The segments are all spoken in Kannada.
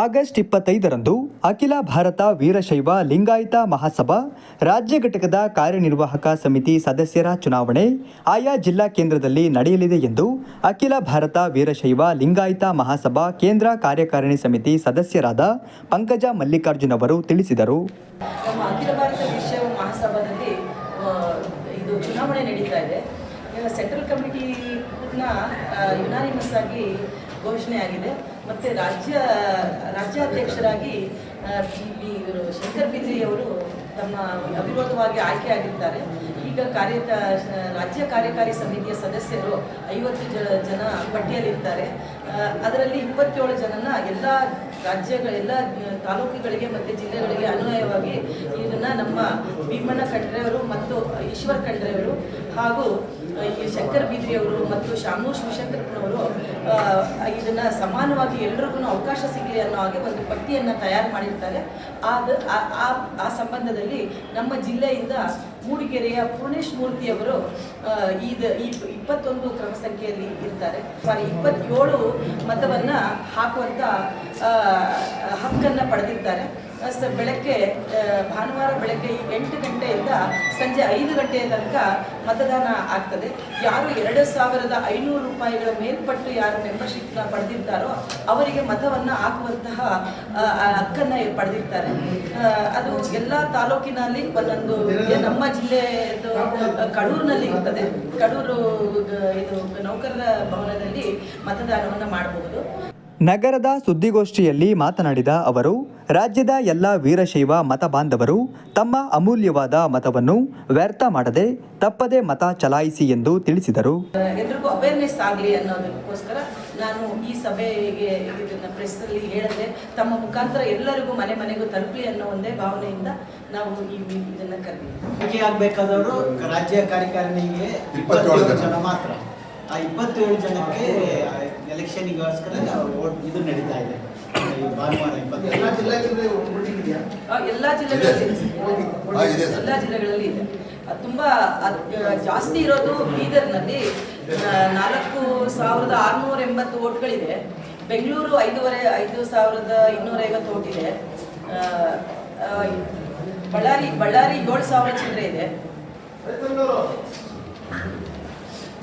ಆಗಸ್ಟ್ ಇಪ್ಪತ್ತೈದರಂದು ಅಖಿಲ ಭಾರತ ವೀರಶೈವ ಲಿಂಗಾಯತ ಮಹಾಸಭಾ ರಾಜ್ಯ ಘಟಕದ ಕಾರ್ಯನಿರ್ವಾಹಕ ಸಮಿತಿ ಸದಸ್ಯರ ಚುನಾವಣೆ ಆಯಾ ಜಿಲ್ಲಾ ಕೇಂದ್ರದಲ್ಲಿ ನಡೆಯಲಿದೆ ಎಂದು ಅಖಿಲ ಭಾರತ ವೀರಶೈವ ಲಿಂಗಾಯತ ಮಹಾಸಭಾ ಕೇಂದ್ರ ಕಾರ್ಯಕಾರಿಣಿ ಸಮಿತಿ ಸದಸ್ಯರಾದ ಪಂಕಜ ಮಲ್ಲಿಕಾರ್ಜುನ್ ಅವರು ತಿಳಿಸಿದರು. ಸೆಂಟ್ರಲ್ ಕಮಿಟಿನ ಯುನಾನಿಮಸ್ ಆಗಿ ಘೋಷಣೆ ಆಗಿದೆ. ಮತ್ತು ರಾಜ್ಯ, ರಾಜ್ಯಾಧ್ಯಕ್ಷರಾಗಿ ಇವರು ಶಂಕರ್ ಬಿದ್ರಿ ಅವರು ತಮ್ಮ ಅವಿರೋಧವಾಗಿ ಆಯ್ಕೆಯಾಗಿದ್ದಾರೆ ಈಗ ಕಾರ್ಯ ರಾಜ್ಯ ಕಾರ್ಯಕಾರಿ ಸಮಿತಿಯ ಸದಸ್ಯರು ಐವತ್ತು ಜನ ಪಟ್ಟಿಯಲ್ಲಿರ್ತಾರೆ. ಅದರಲ್ಲಿ ಇಪ್ಪತ್ತೇಳು ಜನನ ಎಲ್ಲ ರಾಜ್ಯಗಳ, ಎಲ್ಲ ತಾಲೂಕುಗಳಿಗೆ ಮತ್ತು ಜಿಲ್ಲೆಗಳಿಗೆ ಅನ್ವಯವಾಗಿ ಇದನ್ನ ನಮ್ಮ ಭೀಮಣ್ಣ ಖಂಡ್ರೆಯವರು ಮತ್ತು ಈಶ್ವರ್ ಖಂಡ್ರೆಯವರು ಹಾಗೂ ಈ ಶಂಕರ್ ಬೀದ್ರಿಯವರು ಮತ್ತು ಶಾಮು ಶಿವಶಂಕರಪ್ಪನವರು ಇದನ್ನು ಸಮಾನವಾಗಿ ಎಲ್ರಿಗೂ ಅವಕಾಶ ಸಿಗಲಿ ಅನ್ನೋ ಹಾಗೆ ಒಂದು ಪಟ್ಟಿಯನ್ನು ತಯಾರು ಮಾಡಿರ್ತಾರೆ. ಆದ, ಆ- ಸಂಬಂಧದಲ್ಲಿ ನಮ್ಮ ಜಿಲ್ಲೆಯಿಂದ ಮೂಡಿಗೆರೆಯ ಪೂರ್ಣೇಶ್ ಮೂರ್ತಿಯವರು ಇದು ಈ ಇಪ್ಪತ್ತೊಂದು ಕ್ರಮ ಸಂಖ್ಯೆಯಲ್ಲಿ ಇರ್ತಾರೆ. ಸಾರಿ ಇಪ್ಪತ್ತೇಳು ಮತವನ್ನು ಹಾಕುವಂಥ ಹಕ್ಕನ್ನು ಪಡೆದಿರ್ತಾರೆ ಬೆಳಗ್ಗೆ ಭಾನುವಾರ ಬೆಳಗ್ಗೆ ಎಂಟು ಗಂಟೆಯಿಂದ ಸಂಜೆ ಐದು ಗಂಟೆಯ ತನಕ ಮತದಾನ ಆಗ್ತದೆ. ಯಾರು ಎರಡು ಸಾವಿರದ ಐನೂರು ರೂಪಾಯಿಗಳ ಮೇಲ್ಪಟ್ಟು ಯಾರು ಮೆಂಬರ್ಶಿಪ್ನ ಪಡೆದಿರ್ತಾರೋ ಅವರಿಗೆ ಮತವನ್ನು ಹಾಕುವಂತಹ ಹಕ್ಕನ್ನು ಪಡೆದಿರ್ತಾರೆ. ಅದು ಎಲ್ಲ ತಾಲೂಕಿನಲ್ಲಿ ಒಂದೊಂದು ನಮ್ಮ ಜಿಲ್ಲೆಯದು ಕಡೂರಿನಲ್ಲಿ ಇರ್ತದೆ. ಕಡೂರು ಇದು ನೌಕರರ ಭವನದಲ್ಲಿ ಮತದಾನವನ್ನು ಮಾಡಬಹುದು. ನಗರದ ಸುದ್ದಿಗೋಷ್ಠಿಯಲ್ಲಿ ಮಾತನಾಡಿದ ಅವರು ರಾಜ್ಯದ ಎಲ್ಲ ವೀರಶೈವ ಮತ ಬಾಂಧವರು ತಮ್ಮ ಅಮೂಲ್ಯವಾದ ಮತವನ್ನು ವ್ಯರ್ಥ ಮಾಡದೆ ತಪ್ಪದೆ ಮತ ಚಲಾಯಿಸಿ ಎಂದು ತಿಳಿಸಿದರು. ಎಲ್ರಿಗೂ ಅವೇರ್ನೆಸ್ ಆಗಲಿ ಅನ್ನೋದಕ್ಕೋಸ್ಕರ ನಾನು ಈ ಸಭೆಗೆ ಇದನ್ನು ಪ್ರೆಸ್ಸಲ್ಲಿ ಹೇಳಿದೆ ತಮ್ಮ ಮುಖಾಂತರ ಎಲ್ಲರಿಗೂ ಮನೆ ಮನೆಗೂ ತಲುಪಲಿ ಅನ್ನೋ ಒಂದೇ ಭಾವನೆಯಿಂದ ನಾವು ಈ ಇದನ್ನು ಕರೆದಿದ್ದೀವಿ ಆಯ್ಕೆ ಆಗ್ಬೇಕಾದವರು ರಾಜ್ಯ ಕಾರ್ಯಕಾರಿಣಿಗೆ ಇಪ್ಪತ್ತೇಳು. ಜನ ಮಾತ್ರ. ಆ ಇಪ್ಪತ್ತೇಳು ಜನಕ್ಕೆ ಎಲೆಕ್ಷನಿಗೋಸ್ಕರ ಇದು ನಡೀತಾ ಇದೆ. ಎಲ್ಲ ಜಿಲ್ಲೆಗಳಲ್ಲಿ ಇದೆಯಾ? ಎಲ್ಲ ಜಿಲ್ಲೆಗಳಲ್ಲಿ ಹಾ, ಇದೆ. ಸರ್. ಎಲ್ಲ ಜಿಲ್ಲೆಗಳಲ್ಲಿ ಇದೆ. ಅದು ತುಂಬಾ ಜಾಸ್ತಿ ಇರೋದು ಬೀದರ್ನಲ್ಲಿ. ನಲ್ಲಿ ನಾಲ್ಕು ಸಾವಿರದ ಆರುನೂರ ಎಂಬತ್ತು ಓಟ್ಗಳಿದೆ. ಬೆಂಗಳೂರು ಐದೂವರೆ ಐದು ಸಾವಿರದ ಇನ್ನೂರ ಐವತ್ತು ಓಟ್ ಇದೆ. ಬಳ್ಳಾರಿ ಬಳ್ಳಾರಿ ಏಳು ಸಾವಿರ ಚಿಲ್ಲರೆ ಇದೆ.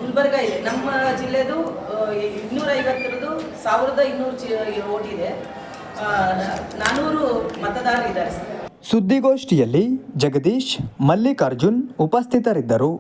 ಗುಲ್ಬರ್ಗ ಇದೆ. ನಮ್ಮ ಜಿಲ್ಲೆದು ಇನ್ನೂರ ಐವತ್ತರದ್ದು ಸಾವಿರದ ಇನ್ನೂರು ಓಟ್ ಇದೆ. ನಾನೂರು ಮತದಾರರಿದ್ದಾರೆ ಸುದ್ದಿಗೋಷ್ಠಿಯಲ್ಲಿ ಜಗದೀಶ್, ಮಲ್ಲಿಕಾರ್ಜುನ್ ಉಪಸ್ಥಿತರಿದ್ದರು.